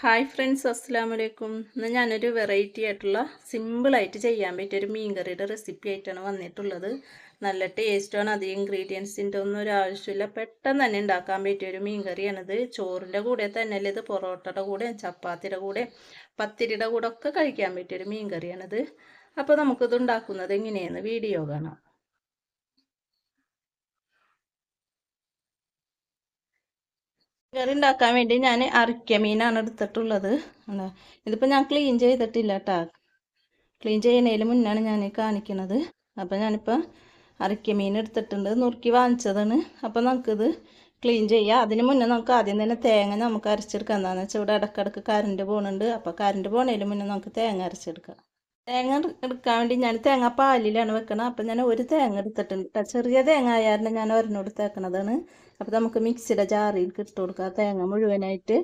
Hi friends അസ്സാം വലൈക്കും ഇന്ന് ഞാനൊരു വെറൈറ്റി ആയിട്ടുള്ള സിമ്പിളായിട്ട് ചെയ്യാൻ പറ്റിയ ഒരു മീൻകറിയുടെ റെസിപ്പി ആയിട്ടാണ് വന്നിട്ടുള്ളത്. നല്ല ടേസ്റ്റാണ് അധികം ഇൻഗ്രീഡിയൻസിന്റെ ഒന്നും ഒരു ആവശ്യമില്ല പെട്ടെന്ന് തന്നെ ഉണ്ടാക്കാൻ പറ്റിയ ഒരു മീൻകറിയാണിത് ചോറിന്റെ കൂടെ തന്നെയല്ലേ ഇത്? പൊറോട്ടയുടെ കൂടെ ചപ്പാത്തിയുടെ കൂടെ പത്തിരിയുടെ കൂടെ ഒക്കെ കഴിക്കാൻ പറ്റിയ ഒരു മീൻകറിയാണിത് അപ്പോൾ നമുക്കിത് ഉണ്ടാക്കുന്നത് എങ്ങനെയെന്ന് വീഡിയോ കാണാം. കറി ഉണ്ടാക്കാൻ വേണ്ടി ഞാൻ അരക്ക മീനാണ് എടുത്തിട്ടുള്ളത്. ഇതിപ്പോൾ ഞാൻ ക്ലീൻ ചെയ്തിട്ടില്ല കേട്ടോ ക്ലീൻ ചെയ്യുന്നതിന് മുന്നാണ് ഞാൻ കാണിക്കുന്നത് അപ്പോൾ ഞാനിപ്പോൾ അരക്ക മീൻ എടുത്തിട്ടുണ്ട്. നുറുക്കി വാങ്ങിച്ചതാണ്. അപ്പോൾ നമുക്കിത് ക്ലീൻ ചെയ്യാം. അതിന് മുന്നേ നമുക്ക് ആദ്യം തന്നെ തേങ്ങ നമുക്ക് അരച്ചെടുക്കാം. എന്താണെന്ന് വെച്ചാൽ ഇവിടെ ഇടക്കിടക്ക് കറണ്ട് പോകുന്നുണ്ട് അപ്പോൾ കറണ്ട് പോകുന്നതിന് മുന്നേ നമുക്ക് തേങ്ങ അരച്ചെടുക്കാം. തേങ്ങ എടുക്കാൻ വേണ്ടി ഞാൻ തേങ്ങ പാലിലാണ് വെക്കണം അപ്പം ഞാൻ ഒരു തേങ്ങ എടുത്തിട്ടുണ്ട്. ചെറിയ തേങ്ങ ആയാലും ഞാൻ ഒരെണ്ണം എടുത്തേക്കണതാണ് അപ്പോൾ നമുക്ക് മിക്സിയുടെ ജാറിൽ ഇട്ട് കൊടുക്കുക തേങ്ങ മുഴുവനായിട്ട്.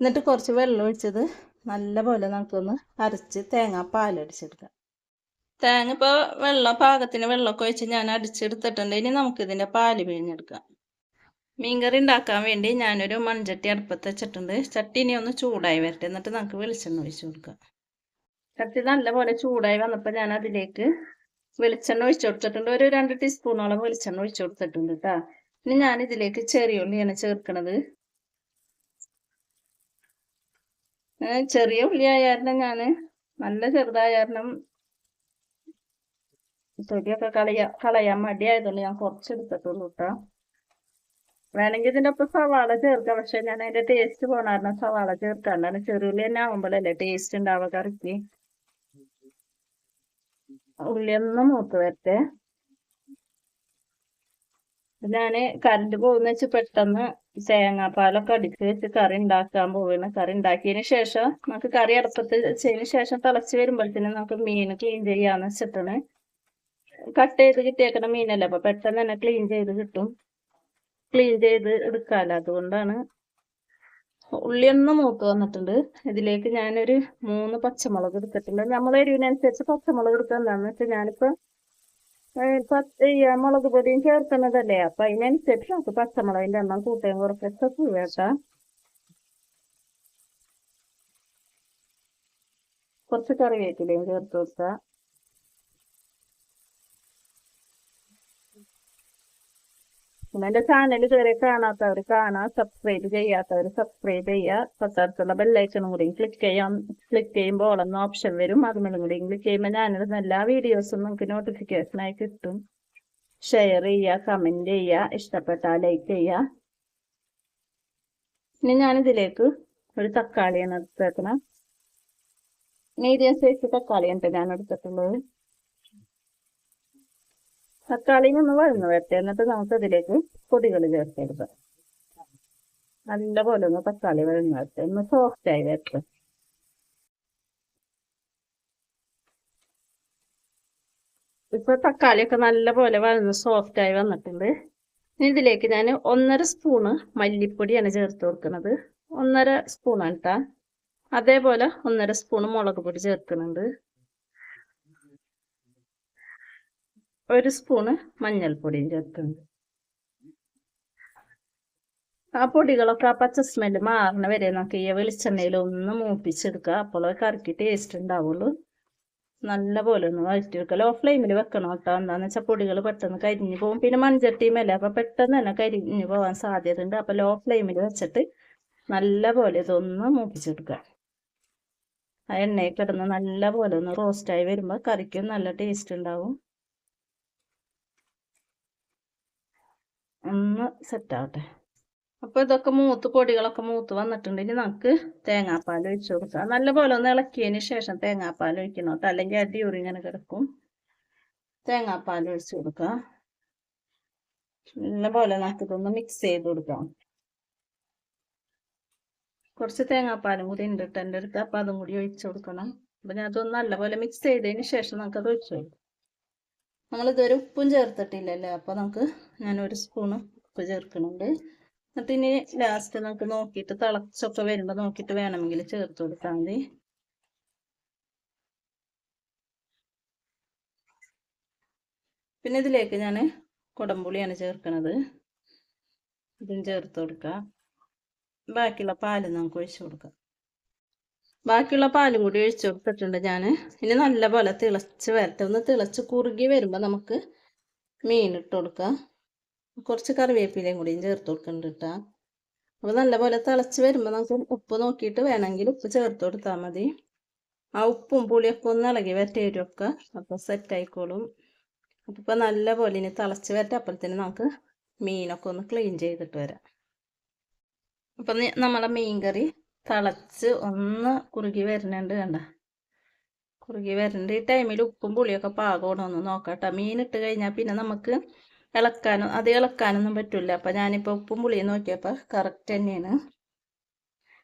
എന്നിട്ട് കുറച്ച് വെള്ളം ഒഴിച്ചത് നല്ലപോലെ നമുക്കൊന്ന് അരച്ച് തേങ്ങ പാലടിച്ചെടുക്കാം തേങ്ങ ഇപ്പോൾ വെള്ളം പാകത്തിന് വെള്ളമൊക്കെ ഒഴിച്ച് ഞാൻ അടിച്ചെടുത്തിട്ടുണ്ട്. ഇനി നമുക്കിതിന്റെ പാൽ പിഴിഞ്ഞെടുക്കാം. മീൻകറി ഉണ്ടാക്കാൻ വേണ്ടി ഞാനൊരു മൺചട്ടി അടുപ്പത്ത് വെച്ചിട്ടുണ്ട്. ചട്ടി ഇനി ഒന്ന് ചൂടായി വരട്ടെ. എന്നിട്ട് നമുക്ക് വെളിച്ചെണ്ണ ഒഴിച്ചു കൊടുക്കാം. ചട്ടി നല്ലപോലെ ചൂടായി വന്നപ്പോൾ ഞാൻ അതിലേക്ക് വെളിച്ചെണ്ണ ഒഴിച്ചു കൊടുത്തിട്ടുണ്ട്. ഒരു രണ്ട് ടീസ്പൂണോളം വെളിച്ചെണ്ണ ഒഴിച്ചു കൊടുത്തിട്ടുണ്ട് കേട്ടോ ഇനി ഞാൻ ഇതിലേക്ക് ചെറിയ ഉള്ളിയാണ് ചേർക്കണത്. ചെറിയ ഉള്ളി ആയാരണം ഞാൻ നല്ല ചെറുതായാരണം തൊലിയൊക്കെ കളയ കളയാൻ മടിയായതുകൊണ്ട് ഞാൻ കുറച്ചെടുത്തിട്ടുള്ളൂ കേട്ടോ വേണമെങ്കിൽ ഇതിന്റെ ഒപ്പം സവാള ചേർക്കാം. പക്ഷെ ഞാൻ അതിന്റെ ടേസ്റ്റ് പോണായിരുന്നു സവാള ചേർക്കാണ്ടാണ് ചെറുള്ളി തന്നെ ആവുമ്പോഴല്ലേ ടേസ്റ്റ് ഉണ്ടാവുക കറിക്ക്. ഉള്ളിയൊന്നും മൂത്ത് വരട്ടെ. ഞാൻ കറണ്ട് പോകുന്ന വെച്ച് പെട്ടെന്ന് തേങ്ങാപ്പാലൊക്കെ അടിച്ച് വെച്ച് കറി ഉണ്ടാക്കാൻ പോവുകയാണ് കറി ഉണ്ടാക്കിയതിന് ശേഷം നമുക്ക് കറി അടുപ്പത്ത് വെച്ചതിന് ശേഷം തിളച്ച് വരുമ്പോഴത്തേനും നമുക്ക് മീൻ ക്ലീൻ ചെയ്യാന്ന് വെച്ചിട്ടാണ്. കട്ട് ചെയ്ത് കിട്ടിയേക്കണ മീനല്ലേ അപ്പൊ പെട്ടെന്ന് തന്നെ ക്ലീൻ ചെയ്ത് കിട്ടും. ക്ലീൻ ചെയ്ത് എടുക്കാമല്ലോ അതുകൊണ്ടാണ് ഉള്ളിയൊന്ന് മൂത്ത് വന്നിട്ടുണ്ട്. ഇതിലേക്ക് ഞാനൊരു മൂന്ന് പച്ചമുളക് എടുത്തിട്ടുണ്ട്. നമ്മളെ എരിവിനനുസരിച്ച് പച്ചമുളക് എടുക്കുക എന്താണെന്ന് വെച്ചാൽ ഞാനിപ്പോ പത്ത് മുളക് പൊടിയും ചേർക്കുന്നതല്ലേ? അപ്പൊ അതിനനുസരിച്ച് നമുക്ക് പച്ചമുളകിന്റെ എണ്ണം കൂട്ടുകയും കുറച്ചൊക്കെ കൂടാം കുറച്ച് കറിവേപ്പിലയും ചേർത്ത് കൊടുക്കുക പിന്നെ ചാനൽ ഇതുവരെ കാണാത്തവർ കാണാം സബ്സ്ക്രൈബ് ചെയ്യാത്തവർ സബ്സ്ക്രൈബ് ചെയ്യുക തൊട്ടടുത്തുള്ള ബെല്ലൈക്കണും കൂടി ക്ലിക്ക് ചെയ്യാം. ക്ലിക്ക് ചെയ്യുമ്പോൾ ഓളെന്ന ഓപ്ഷൻ വരും. അതുമൂലം കൂടി ക്ലിക്ക് ചെയ്യുമ്പോൾ ഞാനിടുന്ന എല്ലാ വീഡിയോസും നിങ്ങൾക്ക് നോട്ടിഫിക്കേഷനായി കിട്ടും. ഷെയർ ചെയ്യുക കമന്റ് ചെയ്യുക ഇഷ്ടപ്പെട്ടാൽ ലൈക്ക് ചെയ്യുക ഇനി ഞാനിതിലേക്ക് ഒരു തക്കാളിയാണ് എടുത്തേക്കണം. മീഡിയം സൈസ് തക്കാളിയാണ് ഞാൻ എടുത്തിട്ടുള്ളത്. തക്കാളി ഒന്ന് വഴന്ന് വരട്ടെ. എന്നിട്ട് നമുക്ക് അതിലേക്ക് പൊടികൾ ചേർത്തെടുക്കാം നല്ല പോലെ ഒന്ന് തക്കാളി വഴന്ന് വരട്ടെ. ഒന്ന് സോഫ്റ്റ് ആയി വരട്ടെ. ഇപ്പൊ തക്കാളിയൊക്കെ നല്ല പോലെ വഴന്ന് സോഫ്റ്റ് ആയി വന്നിട്ടുണ്ട്. ഇതിലേക്ക് ഞാൻ ഒന്നര സ്പൂണ് മല്ലിപ്പൊടിയാണ് ചേർത്ത് കൊടുക്കുന്നത്. ഒന്നര സ്പൂണാണ് കേട്ടാ അതേപോലെ ഒന്നര സ്പൂണ് മുളക് പൊടി ചേർക്കുന്നുണ്ട്. ഒരു സ്പൂണ് മഞ്ഞൾപ്പൊടിയും ചേർക്കുന്നുണ്ട് ആ പൊടികളൊക്കെ ആ പച്ച സ്മെൽ മാറണ വരെ നമുക്ക് ഈ വെളിച്ചെണ്ണയിൽ ഒന്ന് മൂപ്പിച്ചെടുക്കുക. അപ്പോൾ കറിക്ക് ടേസ്റ്റ് ഉണ്ടാവുള്ളൂ. നല്ല പോലെ ഒന്ന് വഴറ്റിയെടുക്കുക ലോ ഫ്ലെയിമിൽ വെക്കണം കേട്ടോ. എന്താണെന്ന് വെച്ചാൽ പൊടികൾ പെട്ടെന്ന് കരിഞ്ഞു പോകും. പിന്നെ മൺചട്ടിയുമല്ല? അപ്പം പെട്ടെന്ന് തന്നെ കരിഞ്ഞു പോകാൻ സാധ്യതയുണ്ട്. അപ്പം ലോ ഫ്ലെയിമിൽ വെച്ചിട്ട് നല്ല പോലെ ഇതൊന്ന് മൂപ്പിച്ചെടുക്കുക. ആ എണ്ണയിൽ കിടന്ന് നല്ല പോലെ ഒന്ന് റോസ്റ്റായി വരുമ്പോൾ കറിക്കും നല്ല ടേസ്റ്റ് ഉണ്ടാവും. ഒന്ന് സെറ്റാവട്ടെ അപ്പോൾ ഇതൊക്കെ മൂത്ത് പൊടികളൊക്കെ മൂത്ത് വന്നിട്ടുണ്ട്. ഇനി നമുക്ക് തേങ്ങാപ്പാൽ ഒഴിച്ചു കൊടുക്കാം. നല്ലപോലെ ഒന്ന് ഇളക്കിയതിന് ശേഷം തേങ്ങാപ്പാൽ ഒഴിക്കണം കേട്ടോ. അല്ലെങ്കിൽ അടി ഉറിങ്ങനെ കിടക്കും. തേങ്ങാപ്പാൽ ഒഴിച്ചു കൊടുക്കുക നല്ലപോലെ നമുക്കിതൊന്ന് മിക്സ് ചെയ്ത് കൊടുക്കാം. കുറച്ച് തേങ്ങാപ്പാലും കൂടി ഉണ്ട് കേട്ടോ എന്റെ അടുത്ത് അപ്പം അതും കൂടി ഒഴിച്ചു കൊടുക്കണം. അപ്പം ഞാൻ അതൊന്ന് നല്ലപോലെ മിക്സ് ചെയ്തതിന് ശേഷം നമുക്കത് ഒഴിച്ചു കൊടുക്കാം. നമ്മളിതുവരെ ഉപ്പും ചേർത്തിട്ടില്ലല്ലേ? അപ്പോൾ നമുക്ക് ഞാനൊരു സ്പൂണ് ഉപ്പ് ചേർക്കുന്നുണ്ട്. എന്നിട്ട് ഇനി ലാസ്റ്റ് നമുക്ക് നോക്കിയിട്ട് തിളച്ചൊക്കെ വരുമ്പോൾ നോക്കിയിട്ട് വേണമെങ്കിൽ ചേർത്ത് കൊടുത്താൽ മതി. പിന്നെ ഇതിലേക്ക് ഞാൻ കുടംപുളിയാണ് ചേർക്കുന്നത് ഇതും ചേർത്ത് കൊടുക്കുക ബാക്കിയുള്ള പാൽ നമുക്ക് ഒഴിച്ചു കൊടുക്കാം. ബാക്കിയുള്ള പാലും കൂടി ഒഴിച്ച് കൊടുത്തിട്ടുണ്ട് ഞാൻ ഇനി നല്ലപോലെ തിളച്ച് വരട്ടെ. ഒന്ന് തിളച്ച് കുറുകി വരുമ്പോൾ നമുക്ക് മീൻ ഇട്ട് കൊടുക്കാം. കുറച്ച് കറിവേപ്പിലയും കൂടിയും ചേർത്ത് കൊടുക്കുന്നുണ്ട് കേട്ടോ അപ്പോൾ നല്ലപോലെ തിളച്ച് വരുമ്പോൾ നമുക്ക് ഉപ്പ് നോക്കിയിട്ട് വേണമെങ്കിൽ ഉപ്പ് ചേർത്ത് കൊടുത്താൽ മതി. ആ ഉപ്പും പുളിയൊക്കെ ഒന്ന് ഇളകി വരുമൊക്കെ അപ്പോൾ സെറ്റ് ആയിക്കോളും. അപ്പോൾ ഇപ്പോൾ നല്ലപോലെ ഇനി തിളച്ച് വരട്ടെ. അപ്പോഴത്തേന് നമുക്ക് മീനൊക്കെ ഒന്ന് ക്ലീൻ ചെയ്തിട്ട് വരാം. അപ്പം നമ്മളെ മീൻ കറി തിളച്ച് ഒന്ന് കുറുകി വരുന്നുണ്ട് കണ്ട? കുറുകി വരുന്നുണ്ട് ഈ ടൈമിൽ ഉപ്പും പുളിയൊക്കെ പാകമാണോ ഒന്ന് നോക്കട്ടെ. മീൻ ഇട്ട് കഴിഞ്ഞാൽ പിന്നെ നമുക്ക് ഇളക്കാനും അത് ഇളക്കാനൊന്നും പറ്റില്ല അപ്പം ഞാനിപ്പോൾ ഉപ്പും പുളിയും നോക്കിയപ്പോൾ കറക്റ്റ് തന്നെയാണ്.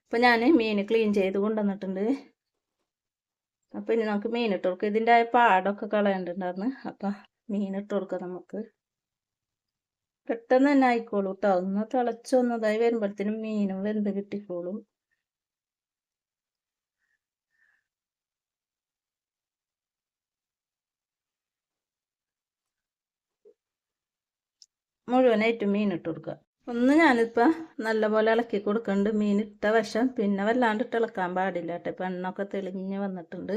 അപ്പം ഞാൻ മീൻ ക്ലീൻ ചെയ്ത് കൊണ്ടുവന്നിട്ടുണ്ട്. അപ്പം ഇനി നമുക്ക് മീൻ ഇട്ട് കൊടുക്കുക ഇതിന്റെ പാടൊക്കെ കളയണ്ടുണ്ടായിരുന്നു. അപ്പം മീൻ ഇട്ട് നമുക്ക്. പെട്ടെന്ന് തന്നെ ആയിക്കോളൂ കേട്ടോ ഒന്ന് തിളച്ചൊന്നതായി വരുമ്പോഴത്തേനും മീനും വെന്ത് കിട്ടിക്കോളും. മുഴുവനായിട്ട് മീൻ ഇട്ട് കൊടുക്കുക. ഒന്ന് ഞാനിപ്പോൾ നല്ലപോലെ ഇളക്കി കൊടുക്കുന്നുണ്ട് മീൻ ഇട്ട വശം പിന്നെ വല്ലാണ്ട് ഇളക്കാൻ പാടില്ല കേട്ടോ. ഇപ്പം എണ്ണൊക്കെ തെളിഞ്ഞ് വന്നിട്ടുണ്ട്.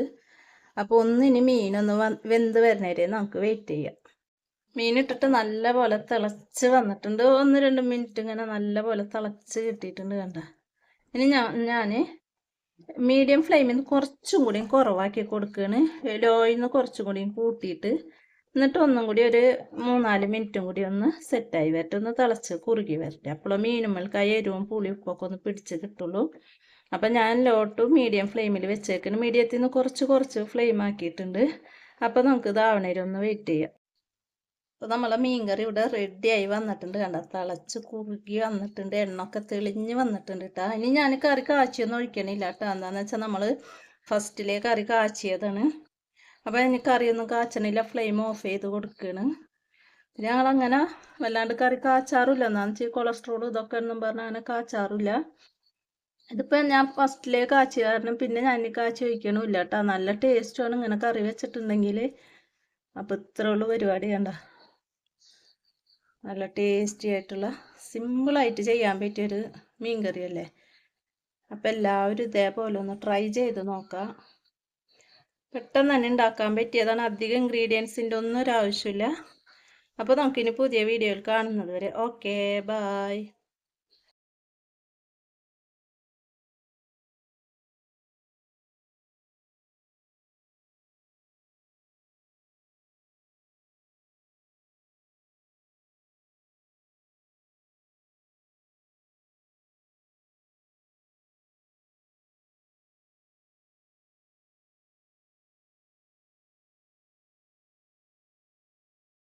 അപ്പോൾ ഒന്നിനി മീനൊന്ന് വെന്ത് വരുന്നേരെ നമുക്ക് വെയിറ്റ് ചെയ്യാം. മീൻ ഇട്ടിട്ട് നല്ലപോലെ തിളച്ച് വന്നിട്ടുണ്ട്. ഒന്ന് രണ്ട് മിനിറ്റ് ഇങ്ങനെ നല്ലപോലെ തിളച്ച് കിട്ടിയിട്ടുണ്ട് കണ്ട. ഇനി ഞാൻ ഞാൻ മീഡിയം ഫ്ലെയിമിൽ നിന്ന് കുറച്ചും കൂടിയും കുറവാക്കി കൊടുക്കുകയാണ് ലോയിൽ നിന്ന് കുറച്ചും കൂടിയും കൂട്ടിയിട്ട് എന്നിട്ട് ഒന്നും കൂടി ഒരു മൂന്നാൽ മിനിറ്റും കൂടി ഒന്ന് സെറ്റായി വരട്ടെ. ഒന്ന് തിളച്ച് കുറുകി വരട്ടെ. അപ്പോൾ മീനുമ്മൾക്ക് ആ എരിവും പുളിയും ഉപ്പൊക്കെ ഒന്ന് പിടിച്ച് കിട്ടുള്ളൂ. അപ്പം ഞാൻ ലോട്ടും മീഡിയം ഫ്ലെയിമിൽ വെച്ചേക്കുന്നു മീഡിയത്തിൽ നിന്ന് കുറച്ച് കുറച്ച് ഫ്ലെയിം ആക്കിയിട്ടുണ്ട്. അപ്പോൾ നമുക്ക് ഇതാവണേരം ഒന്ന് വെയിറ്റ് ചെയ്യാം. അപ്പോൾ നമ്മളെ മീൻകറി ഇവിടെ റെഡിയായി വന്നിട്ടുണ്ട് കണ്ട. തിളച്ച് കുറുകി വന്നിട്ടുണ്ട്. എണ്ണൊക്കെ തെളിഞ്ഞ് വന്നിട്ടുണ്ട് കേട്ടോ. ഇനി ഞാൻ കറി കാച്ചിയൊന്നും ഒഴിക്കണില്ല കേട്ടോ. എന്താണെന്ന് വെച്ചാൽ നമ്മൾ ഫസ്റ്റിലെ കറി കാച്ചിയതാണ്. അപ്പോൾ ഇനി കറിയൊന്നും കാച്ചണില്ല. ഫ്ലെയിം ഓഫ് ചെയ്ത് കൊടുക്കുകയാണ് ഞങ്ങളങ്ങനെ വല്ലാണ്ട് കറി കാച്ചാറില്ല. എന്നാന്ന് വെച്ചാൽ കൊളസ്ട്രോൾ ഇതൊക്കെ ഒന്നും പറഞ്ഞാൽ അങ്ങനെ കാച്ചാറില്ല. ഇതിപ്പോൾ ഞാൻ ഫസ്റ്റിലേ കാച്ചി. കാരണം പിന്നെ ഞാൻ കാച്ചി വയ്ക്കണമില്ല കേട്ടോ നല്ല ടേസ്റ്റാണ് ഇങ്ങനെ കറി വെച്ചിട്ടുണ്ടെങ്കിൽ അപ്പോൾ ഇത്ര ഉള്ളൂ പരിപാടി കണ്ട. നല്ല ടേസ്റ്റി ആയിട്ടുള്ള സിമ്പിളായിട്ട് ചെയ്യാൻ പറ്റിയൊരു മീൻ കറിയല്ലേ അപ്പോൾ എല്ലാവരും ഇതേപോലെ ഒന്ന് ട്രൈ ചെയ്ത് നോക്കാം. പെട്ടെന്ന് തന്നെ ഉണ്ടാക്കാൻ പറ്റിയതാണ്. അധികം ഇൻഗ്രീഡിയൻസിന്റെ ഒന്നും ഒരു ആവശ്യമില്ല. അപ്പോൾ നമുക്കിനി പുതിയ വീഡിയോയിൽ കാണുന്നത് വരെ. Okay bye